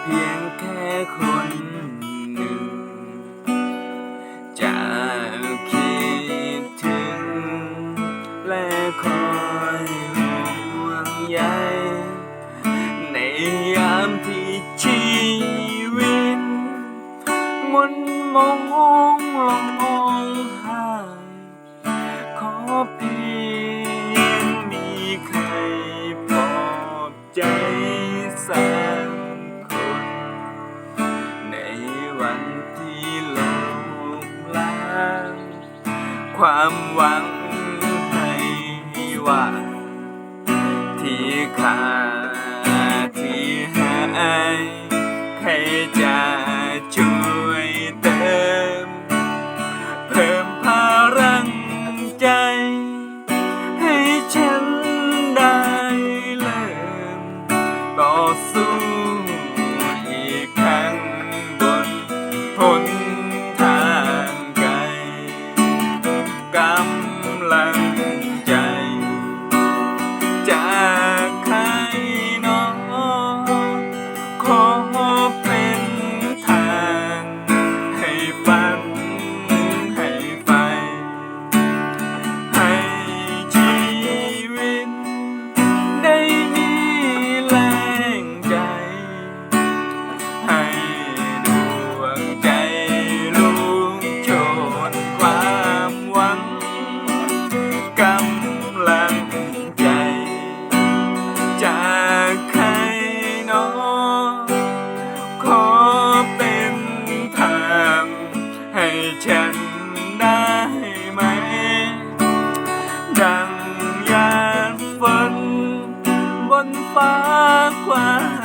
เพียงแค่คนหนึ่ง จะคิดถึง และคอยห่วงใยในยามที่ชีวิตมันมองลงมองหายขอเพียงมีใครปลอบใจสัก ความหวังให้ว่า ที่ขาดที่หายใครจะช่วยเติม เพิ่มพลังใจ chẳng đai mãi đằng gian vẫn vẫn phá qua